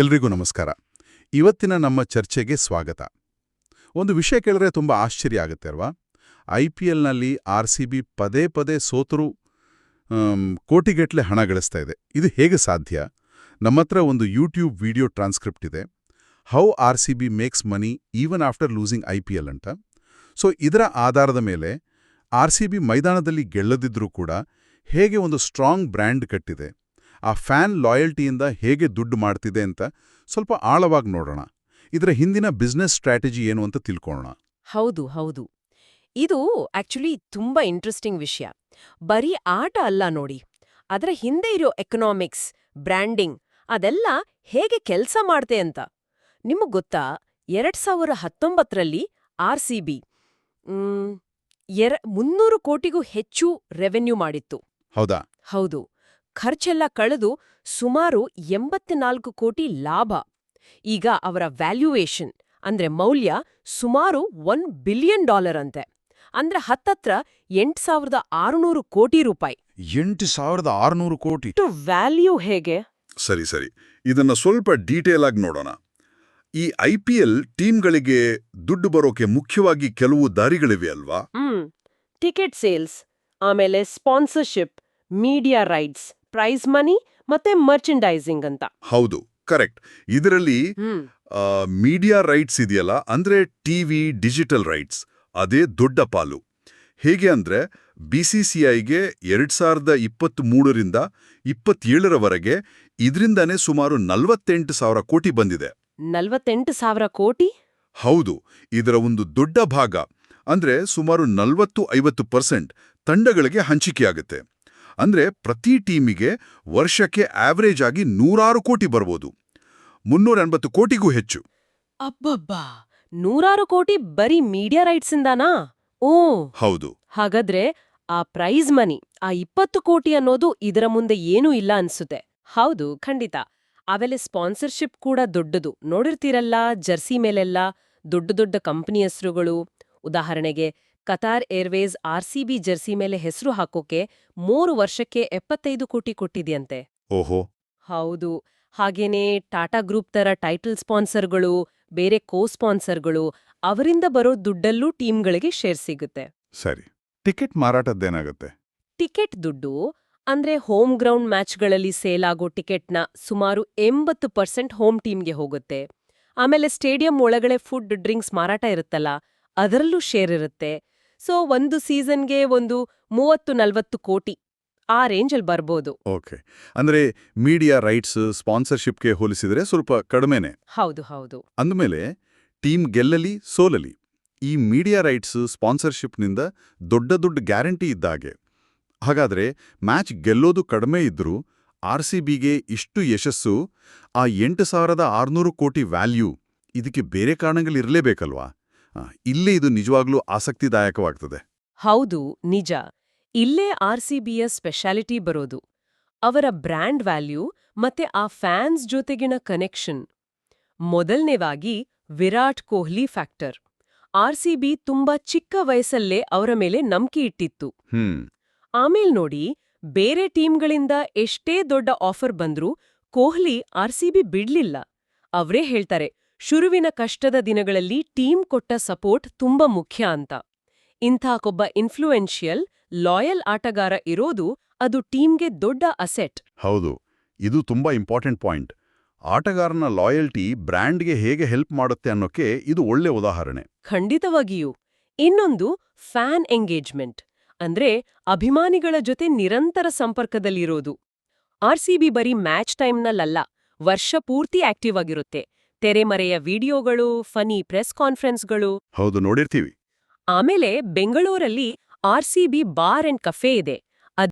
ಎಲ್ರಿಗೂ ನಮಸ್ಕಾರ. ಇವತ್ತಿನ ನಮ್ಮ ಚರ್ಚೆಗೆ ಸ್ವಾಗತ. ಒಂದು ವಿಷಯ ಕೇಳಿದ್ರೆ ತುಂಬ ಆಶ್ಚರ್ಯ ಆಗುತ್ತೆ ಅಲ್ವಾ? ಐ ಪಿ ಎಲ್ನಲ್ಲಿ ಆರ್ ಸಿ ಬಿ ಪದೇ ಪದೇ ಸೋತರು ಕೋಟಿಗಟ್ಟಲೆ ಹಣ ಗಳಿಸ್ತಾ ಇದೆ. ಇದು ಹೇಗೆ ಸಾಧ್ಯ? ನಮ್ಮ ಹತ್ರ ಒಂದು ಯೂಟ್ಯೂಬ್ ವಿಡಿಯೋ ಟ್ರಾನ್ಸ್ಕ್ರಿಪ್ಟ್ ಇದೆ. How R C B makes money even after losing I P L ಅಂತ. ಸೊ ಇದರ ಆಧಾರದ ಮೇಲೆ ಆರ್ ಸಿ ಬಿ ಮೈದಾನದಲ್ಲಿ ಗೆಲ್ಲದಿದ್ರೂ ಕೂಡ ಹೇಗೆ ಒಂದು ಸ್ಟ್ರಾಂಗ್ ಬ್ರ್ಯಾಂಡ್ ಕಟ್ಟಿದೆ? ಆ ಫ್ಯಾನ್ ಲಾಯಲ್ಟಿಯಿಂದ ಹೇಗೆ ದುಡ್ಡು ಮಾಡ್ತಿದೆ ಅಂತ ಸ್ವಲ್ಪ ಆಳವಾಗಿ ನೋಡೋಣ. ಇದರ ಹಿಂದಿನ ಬಿಸ್ನೆಸ್ ಸ್ಟ್ರಾಟಜಿ ಏನು ಅಂತ ತಿಳ್ಕೊಳ್ಳೋಣ. ಹೌದು ಹೌದು. ಇದು ಆಕ್ಚುಲಿ ತುಂಬಾ ಇಂಟ್ರೆಸ್ಟಿಂಗ್ ವಿಷಯ. ಬರೀ ಆಟ ಅಲ್ಲ ನೋಡಿ ಅದರ ಹಿಂದೆ ಇರೋ ಎಕನಾಮಿಕ್ಸ್ ಬ್ರ್ಯಾಂಡಿಂಗ್ ಅದೆಲ್ಲ ಹೇಗೆ ಕೆಲಸ ಮಾಡ್ತೆ ಅಂತ. ನಿಮಗೆ ಗೊತ್ತಾ ಎರಡ್ ಸಾವಿರ ಹತ್ತೊಂಬತ್ತರಲ್ಲಿ ಆರ್ ಸಿ ಬಿ ಎರ ಮುನ್ನೂರು ಕೋಟಿಗೂ ಹೆಚ್ಚು ರೆವೆನ್ಯೂ ಮಾಡಿತ್ತು. ಹೌದಾ? ಹೌದು. ಖರ್ಚೆಲ್ಲ ಕಳೆದು ಸುಮಾರು ಎಂಬತ್ನಾಲ್ಕು ಕೋಟಿ ಲಾಭ. ಈಗ ಅವರ ವ್ಯಾಲ್ಯೂಯೇಷನ್ ಅಂದ್ರೆ ಮೌಲ್ಯ ಸುಮಾರು ಒನ್ ಬಿಲಿಯನ್ ಡಾಲರ್ ಅಂತೆ. ಅಂದ್ರೆ ಹತ್ತತ್ರ ಎಂಟ್ ಸಾವಿರದ ಆರುನೂರು ಕೋಟಿ ರೂಪಾಯಿ. ಎಂಟು ಸಾವಿರದ ಆರುನೂರು ಕೋಟಿ. ವ್ಯಾಲ್ಯೂ ಹೇಗೆ? ಸರಿ ಸರಿ. ಇದನ್ನ ಸ್ವಲ್ಪ ಡೀಟೇಲ್ ಆಗಿ ನೋಡೋಣ. ಈ ಐ ಪಿ ಎಲ್ ಟೀಮ್ಗಳಿಗೆ ದುಡ್ಡು ಬರೋಕೆ ಮುಖ್ಯವಾಗಿ ಕೆಲವು ದಾರಿಗಳಿವೆ ಅಲ್ವಾ? ಹ್ಮ್. ಟಿಕೆಟ್ ಸೇಲ್ಸ್ ಆಮೇಲೆ sponsorship media rights prize money ಮತ್ತೆ ಮರ್ಚೆಂಡೈಸಿಂಗ್ ಅಂತ. ಹೌದು ಕರೆಕ್ಟ್ ಇದರಲ್ಲಿ ಮೀಡಿಯಾ ರೈಟ್ಸ್ ಇದೆಯಲ್ಲ ಅಂದ್ರೆ ಟಿವಿ ಡಿಜಿಟಲ್ ರೈಟ್ಸ್ ಅದೇ ದೊಡ್ಡ ಪಾಲು. ಹೇಗೆ ಅಂದ್ರೆ ಬಿಸಿಸಿಐಗೆ ಎರಡ್ ಸಾವಿರದ ಇಪ್ಪತ್ತ್ ಮೂರರಿಂದ ಇಪ್ಪತ್ತೇಳರವರೆಗೆ ಇದರಿಂದನೇ ಸುಮಾರು ನಲವತ್ತೆಂಟು ಸಾವಿರ ಕೋಟಿ ಬಂದಿದೆ. ನಲವತ್ತೆಂಟು ಸಾವಿರ ಕೋಟಿ? ಹೌದು ಇದರ ಒಂದು ದೊಡ್ಡ ಭಾಗ. ಅಂದ್ರೆ ಸುಮಾರು ನಲವತ್ತು ಐವತ್ತು ಪರ್ಸೆಂಟ್ ತಂಡಗಳಿಗೆ ಹಂಚಿಕೆಯಾಗುತ್ತೆ. ಅಂದ್ರೆ ಪ್ರತಿ ಟೀಮಿಗೆ ವರ್ಷಕ್ಕೆ ಆವರೇಜ್ ಆಗಿ ನೂರಾರು ಕೋಟಿ ಬರ್ಬೋದು. ಮುನ್ನೂರ ಎಂಬತ್ತು ಕೋಟಿಗೂ ಹೆಚ್ಚು. ಅಬ್ಬಬ್ಬಾ! ನೂರಾರು ಕೋಟಿ ಬರೀ ಮೀಡಿಯಾ ರೈಟ್ಸ್ ಇಂದಾನಾ? ಓ! ಹೌದು. ಹಾಗಾದ್ರೆ ಆ ಪ್ರೈಸ್ ಮನಿ ಆ ಇಪ್ಪತ್ತು ಕೋಟಿ ಅನ್ನೋದು ಇದರ ಮುಂದೆ ಏನೂ ಇಲ್ಲ ಅನ್ಸುತ್ತೆ. ಹೌದು ಖಂಡಿತ. ಆಮೇಲೆ ಸ್ಪಾನ್ಸರ್ಶಿಪ್ ಕೂಡ ದೊಡ್ಡದು. ನೋಡಿರ್ತೀರಲ್ಲ ಜರ್ಸಿ ಮೇಲೆಲ್ಲ ದೊಡ್ಡ ದೊಡ್ಡ ಕಂಪನಿ ಹೆಸರುಗಳು. ಉದಾಹರಣೆಗೆ ಕತಾರ್ ಏರ್ವೇಸ್ ಆರ್ಸಿಬಿ ಜರ್ಸಿ ಮೇಲೆ ಹೆಸರು ಹಾಕೋಕೆ ಮೂರು ವರ್ಷಕ್ಕೆ ಎಪ್ಪತ್ತೈದು ಕೋಟಿ ಕೊಟ್ಟಿದ್ಯಂತೆ. ಓಹೋ. ಹೌದು. ಹಾಗೇನೇ ಟಾಟಾ ಗ್ರೂಪ್ ತರ ಟೈಟಲ್ ಸ್ಪಾನ್ಸರ್ಗಳು ಬೇರೆ ಕೋ ಸ್ಪಾನ್ಸರ್ಗಳು ಅವರಿಂದ ಬರೋ ದುಡ್ಡಲ್ಲೂ ಟೀಮ್ಗಳಿಗೆ ಶೇರ್ ಸಿಗುತ್ತೆ. ಸರಿ. ಟಿಕೆಟ್ ಮಾರಾಟದ್ದೇನಾಗುತ್ತೆ? ಟಿಕೆಟ್ ದುಡ್ಡು ಅಂದ್ರೆ ಹೋಮ್ ಗ್ರೌಂಡ್ ಮ್ಯಾಚ್ಗಳಲ್ಲಿ ಸೇಲ್ ಆಗೋ ಟಿಕೆಟ್ನ ಸುಮಾರು ಎಂಬತ್ತು ಪರ್ಸೆಂಟ್ ಹೋಮ್ ಟೀಮ್ಗೆ ಹೋಗುತ್ತೆ. ಆಮೇಲೆ ಸ್ಟೇಡಿಯಂ ಒಳಗಡೆ ಫುಡ್ ಡ್ರಿಂಕ್ಸ್ ಮಾರಾಟ ಇರುತ್ತಲ್ಲ ಅದರಲ್ಲೂ ಶೇರ್ ಇರುತ್ತೆ. ಸೊ ಒಂದು ಸೀಸನ್ಗೆ ಒಂದು ಮೂವತ್ತು ನಲ್ವತ್ತು ಕೋಟಿ ಆ ರೇಂಜಲ್ಲಿ ಬರ್ಬೋದು. ಓಕೆ. ಅಂದ್ರೆ ಮೀಡಿಯಾ ರೈಟ್ಸ್ ಸ್ಪಾನ್ಸರ್ಶಿಪ್ಗೆ ಹೋಲಿಸಿದ್ರೆ ಸ್ವಲ್ಪ ಕಡಿಮೆನೆ. ಹೌದು ಹೌದು. ಅಂದಮೇಲೆ ಟೀಮ್ ಗೆಲ್ಲಲಿ ಸೋಲಲಿ ಈ ಮೀಡಿಯಾ ರೈಟ್ಸ್ ಸ್ಪಾನ್ಸರ್ಶಿಪ್ನಿಂದ ದೊಡ್ಡ ದೊಡ್ಡ ಗ್ಯಾರಂಟಿ ಇದ್ದಾಗೆ ಹಾಗಾದ್ರೆ ಮ್ಯಾಚ್ ಗೆಲ್ಲೋದು ಕಡಿಮೆ ಇದ್ರೂ ಆರ್ ಸಿ ಬಿಗೆ ಇಷ್ಟು ಯಶಸ್ಸು ಆ ಎಂಟು ಸಾವಿರದ ಆರುನೂರು ಕೋಟಿ ವ್ಯಾಲ್ಯೂ ಇದಕ್ಕೆ ಬೇರೆ ಕಾರಣಗಳಿರಲೇಬೇಕಲ್ವಾ? ಇಲ್ಲೇ ಇದು ನಿಜವಾಗ್ಲೂ ಆಸಕ್ತಿದಾಯಕವಾಗ್ತದೆ. ಹೌದು ನಿಜ. ಇಲ್ಲೇ ಆರ್ ಸಿಬಿಯ ಸ್ಪೆಷಾಲಿಟಿ ಬರೋದು. ಅವರ ಬ್ರ್ಯಾಂಡ್ ವ್ಯಾಲ್ಯೂ ಮತ್ತೆ ಆ ಫ್ಯಾನ್ಸ್ ಜೊತೆಗಿನ connection. ಮೊದಲನೇವಾಗಿ Virat Kohli factor. R C B ತುಂಬಾ ಚಿಕ್ಕ ವಯಸ್ಸಲ್ಲೇ ಅವರ ಮೇಲೆ ನಂಬಿಕೆ ಇಟ್ಟಿತ್ತು. ಆಮೇಲ್ ನೋಡಿ ಬೇರೆ ಟೀಮ್ಗಳಿಂದ ಎಷ್ಟೇ ದೊಡ್ಡ ಆಫರ್ ಬಂದ್ರೂ ಕೊಹ್ಲಿ ಆರ್ ಸಿ ಬಿ ಬಿಡ್ಲಿಲ್ಲ. ಅವ್ರೇ ಹೇಳ್ತಾರೆ ಶುರುವಿನ ಕಷ್ಟದ ದಿನಗಳಲ್ಲಿ ಟೀಮ್ ಕೊಟ್ಟ ಸಪೋರ್ಟ್ ತುಂಬಾ ಮುಖ್ಯ ಅಂತ. ಇಂಥ ಕೊಬ್ಬ ಇನ್ಫ್ಲೂಯೆನ್ಷಿಯಲ್ ಲಾಯಲ್ ಆಟಗಾರ ಇರೋದು ಅದು ಟೀಮ್ಗೆ ದೊಡ್ಡ ಅಸೆಟ್ ಹೌದು ಇದು ತುಂಬಾ ಇಂಪಾರ್ಟೆಂಟ್ ಪಾಯಿಂಟ್ ಆಟಗಾರನ ಲಾಯಲ್ಟಿ ಬ್ರ್ಯಾಂಡ್ಗೆ ಹೇಗೆ ಹೆಲ್ಪ್ ಮಾಡುತ್ತೆ ಅನ್ನೋಕೆ ಇದು ಒಳ್ಳೆ ಉದಾಹರಣೆ. ಖಂಡಿತವಾಗಿಯೂ. ಇನ್ನೊಂದು ಫ್ಯಾನ್ ಎಂಗೇಜ್ಮೆಂಟ್ ಅಂದ್ರೆ ಅಭಿಮಾನಿಗಳ ಜೊತೆ ನಿರಂತರ ಸಂಪರ್ಕದಲ್ಲಿರೋದು. ಆರ್ಸಿಬಿ ಬರೀ ಮ್ಯಾಚ್ ಟೈಮ್ನಲ್ಲ ವರ್ಷ ಪೂರ್ತಿ ಆಕ್ಟಿವ್ ಆಗಿರುತ್ತೆ. ತೆರೆಮರೆಯ ವಿಡಿಯೋಗಳು ಫನಿ ಪ್ರೆಸ್ ಕಾನ್ಫರೆನ್ಸ್ಗಳು. ಹೌದು ನೋಡಿರ್ತೀವಿ. ಆಮೇಲೆ ಬೆಂಗಳೂರಲ್ಲಿ ಆರ್ಸಿಬಿ ಬಾರ್ ಅಂಡ್ ಕಫೆ ಇದೆ.